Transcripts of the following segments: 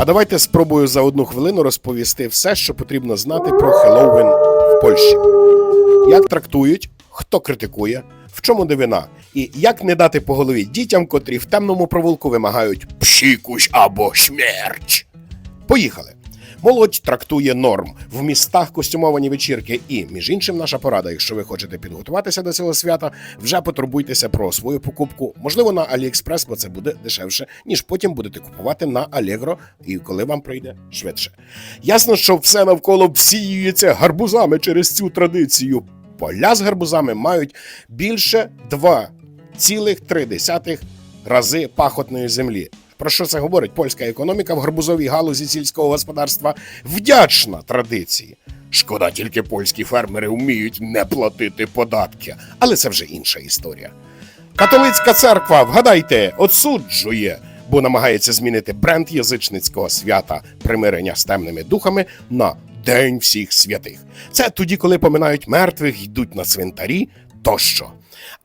А давайте спробую за одну хвилину розповісти все, що потрібно знати про Хеллоуін в Польщі. Як трактують, хто критикує, в чому дивина, і як не дати по голові дітям, котрі в темному провулку вимагають пшікуш або смерть. Поїхали. Молодь трактує норм в містах костюмовані вечірки. І, між іншим, наша порада, якщо ви хочете підготуватися до цього свята, вже потурбуйтеся про свою покупку. Можливо, на AliExpress, бо це буде дешевше, ніж потім будете купувати на Allegro, і коли вам прийде швидше. Ясно, що все навколо всіюється гарбузами через цю традицію. Поля з гарбузами мають більше 2,3 рази пахотної землі. Про що це говорить? Польська економіка в гарбузовій галузі сільського господарства вдячна традиції. Шкода, тільки польські фермери вміють не платити податки, але це вже інша історія. Католицька церква, вгадайте, отсуджує, бо намагається змінити бренд язичницького свята примирення з темними духами на День всіх святих. Це тоді, коли поминають мертвих, йдуть на цвинтарі тощо.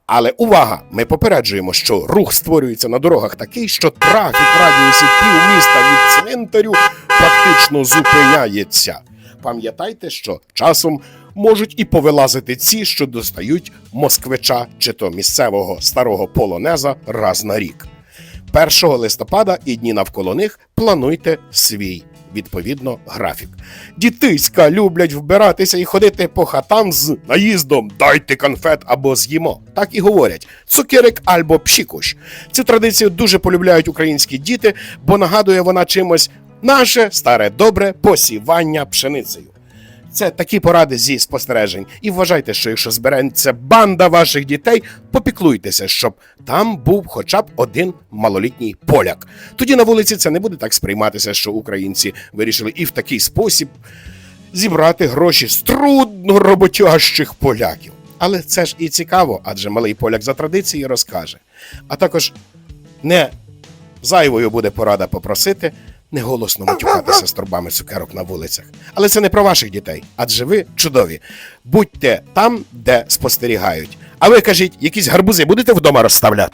Але увага! Ми попереджуємо, що рух створюється на дорогах такий, що трафік в радіусі півміста від цвинтарю практично зупиняється. Пам'ятайте, що часом можуть і повилазити ці, що достають москвича чи то місцевого старого полонеза раз на рік. 1 листопада і дні навколо них плануйте свій відповідно графік. Дітиська люблять вбиратися і ходити по хатам з наїздом дайте конфет або з'їмо. Так і говорять: цукерик або пшікуш. Цю традицію дуже полюбляють українські діти, бо нагадує вона чимось наше старе добре посівання пшеницею. Це такі поради зі спостережень. І вважайте, що якщо збереться банда ваших дітей, попіклуйтеся, щоб там був хоча б один малолітній поляк. Тоді на вулиці це не буде так сприйматися, що українці вирішили і в такий спосіб зібрати гроші з трудно роботящих поляків. Але це ж і цікаво, адже малий поляк за традицією розкаже. А також не зайвою буде порада попросити не голосно матюкатися з торбами цукерок на вулицях. Але це не про ваших дітей, адже ви чудові. Будьте там, де спостерігають. А ви кажіть, якісь гарбузи будете вдома розставляти?